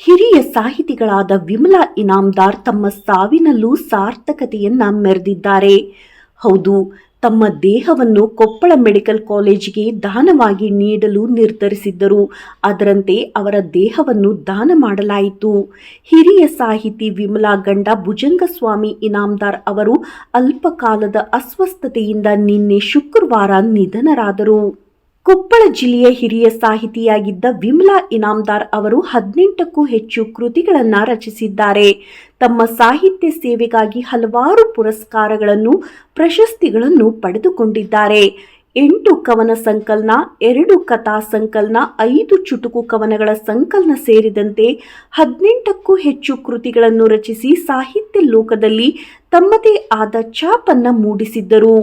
ಹಿರಿಯ ಸಾಹಿತಿಗಳಾದ ವಿಮಲಾ ಇನಾಮ್ದಾರ್ ತಮ್ಮ ಸಾವಿನಲ್ಲೂ ಸಾರ್ಥಕತೆಯನ್ನ ಮೆರೆದಿದ್ದಾರೆ. ಹೌದು, ತಮ್ಮ ದೇಹವನ್ನು ಕೊಪ್ಪಳ ಮೆಡಿಕಲ್ ಕಾಲೇಜಿಗೆ ದಾನವಾಗಿ ನೀಡಲು ನಿರ್ಧರಿಸಿದ್ದರು. ಅದರಂತೆ ಅವರ ದೇಹವನ್ನು ದಾನ ಮಾಡಲಾಯಿತು. ಹಿರಿಯ ಸಾಹಿತಿ ವಿಮಲಾ ಗಂಡ ಭುಜಂಗಸ್ವಾಮಿ ಇನಾಮ್ದಾರ್ ಅವರು ಅಲ್ಪಕಾಲದ ಅಸ್ವಸ್ಥತೆಯಿಂದ ನಿನ್ನೆ ಶುಕ್ರವಾರ ನಿಧನರಾದರು. ಕೊಪ್ಪಳ ಜಿಲ್ಲೆಯ ಹಿರಿಯ ಸಾಹಿತಿಯಾಗಿದ್ದ ವಿಮಲಾ ಇನಾಮ್ದಾರ್ ಅವರು ಹದಿನೆಂಟಕ್ಕೂ ಹೆಚ್ಚು ಕೃತಿಗಳನ್ನು ರಚಿಸಿದ್ದಾರೆ. ತಮ್ಮ ಸಾಹಿತ್ಯ ಸೇವೆಗಾಗಿ ಹಲವಾರು ಪುರಸ್ಕಾರಗಳನ್ನು, ಪ್ರಶಸ್ತಿಗಳನ್ನು ಪಡೆದುಕೊಂಡಿದ್ದಾರೆ. ಎಂಟು ಕವನ ಸಂಕಲನ, ಎರಡು ಕಥಾ ಸಂಕಲನ, ಐದು ಚುಟುಕು ಕವನಗಳ ಸಂಕಲನ ಸೇರಿದಂತೆ ಹದಿನೆಂಟಕ್ಕೂ ಹೆಚ್ಚು ಕೃತಿಗಳನ್ನು ರಚಿಸಿ ಸಾಹಿತ್ಯ ಲೋಕದಲ್ಲಿ ತಮ್ಮದೇ ಆದ ಛಾಪನ್ನು ಮೂಡಿಸಿದ್ದರು.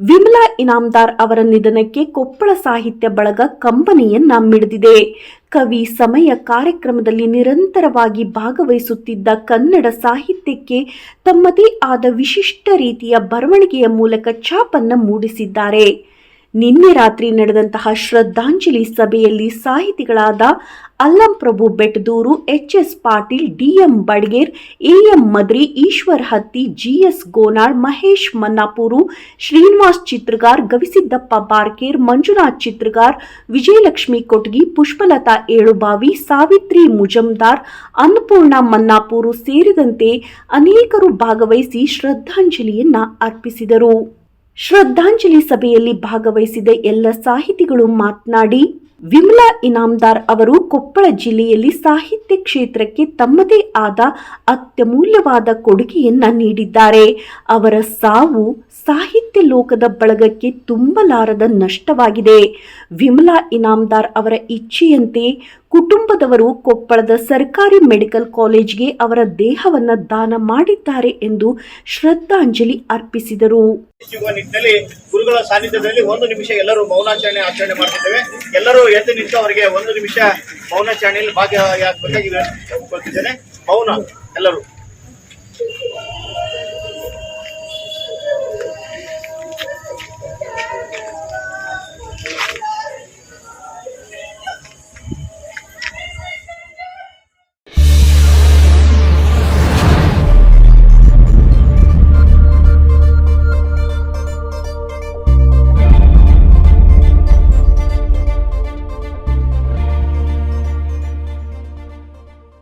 ವಿಮಲಾ ಇನಾಮ್ದಾರ್ ಅವರ ನಿಧನಕ್ಕೆ ಕೊಪ್ಪಳ ಸಾಹಿತ್ಯ ಬಳಗ ಕಂಬನಿಯನ್ನ ಮಿಡಿದಿದೆ. ಕವಿ ಸಮಯ ಕಾರ್ಯಕ್ರಮದಲ್ಲಿ ನಿರಂತರವಾಗಿ ಭಾಗವಹಿಸುತ್ತಿದ್ದ ಕನ್ನಡ ಸಾಹಿತ್ಯಕ್ಕೆ ತಮ್ಮದೇ ಆದ ವಿಶಿಷ್ಟ ರೀತಿಯ ಬರವಣಿಗೆಯ ಮೂಲಕ ಛಾಪನ್ನ ಮೂಡಿಸಿದ್ದಾರೆ. ನಿನ್ನೆ ರಾತ್ರಿ ನಡೆದಂತಹ ಶ್ರದ್ಧಾಂಜಲಿ ಸಭೆಯಲ್ಲಿ ಸಾಹಿತಿಗಳಾದ Allam Prabhu Bettadur, H S Patil DM Badiger AM Madri, Eshwar Hatti GS Gonal, Mahesh Mannapur, Srinivas Chitragar, Gavisiddappa Barker, Manjunath Chitragar, Vijayalakshmi Kotgi, Pushpalatha Elubavi, Savitri Mujumdar, Annapurna Mannapur ಸೇರಿದಂತೆ ಅನೇಕರು ಭಾಗವಹಿಸಿ ಶ್ರದ್ಧಾಂಜಲಿಯನ್ನ ಅರ್ಪಿಸಿದರು. ಶ್ರದ್ಧಾಂಜಲಿ ಸಭೆಯಲ್ಲಿ ಭಾಗವಹಿಸಿದ ಎಲ್ಲ ಸಾಹಿತಿಗಳು ಮಾತನಾಡಿ ವಿಮಲಾ ಇನಾಮ್ದಾರ್ ಅವರು ಕೊಪ್ಪಳ ಜಿಲ್ಲೆಯಲ್ಲಿ ಸಾಹಿತ್ಯ ಕ್ಷೇತ್ರಕ್ಕೆ ತಮ್ಮದೇ ಆದ ಅತ್ಯಮೂಲ್ಯವಾದ ಕೊಡುಗೆಯನ್ನ ನೀಡಿದ್ದಾರೆ. ಅವರ ಸಾವು ಸಾಹಿತ್ಯ ಲೋಕದ ಬಳಗಕ್ಕೆ ತುಂಬಲಾರದ ನಷ್ಟವಾಗಿದೆ. ವಿಮಲಾ ಇನಾಮ್ದಾರ್ ಅವರ ಇಚ್ಛೆಯಂತೆ ಕುಟುಂಬದವರು ಕೊಪ್ಪಳದ ಸರ್ಕಾರಿ ಮೆಡಿಕಲ್ ಕಾಲೇಜ್ಗೆ ಅವರ ದೇಹವನ್ನ ದಾನ ಮಾಡಿದ್ದಾರೆ ಎಂದು ಶ್ರದ್ಧಾಂಜಲಿ ಅರ್ಪಿಸಿದರು. ಗುರುಗಳ ಸಾನ್ನಿಧ್ಯದಲ್ಲಿ ಒಂದು ನಿಮಿಷ ಎಲ್ಲರೂ ಮೌನಾಚರಣೆ, ಆಚರಣೆ ಮಾಡುತ್ತೇವೆ ಎಲ್ಲರೂ ಎದ್ದು ನಿಂತು ಅವರಿಗೆ ಒಂದು ನಿಮಿಷ ಮೌನ ಮೌನಾಚರಣೆಯಲ್ಲಿ ಭಾಗಿಯಾಗಬೇಕಾಗಿ ಮೌನ ಎಲ್ಲರೂ.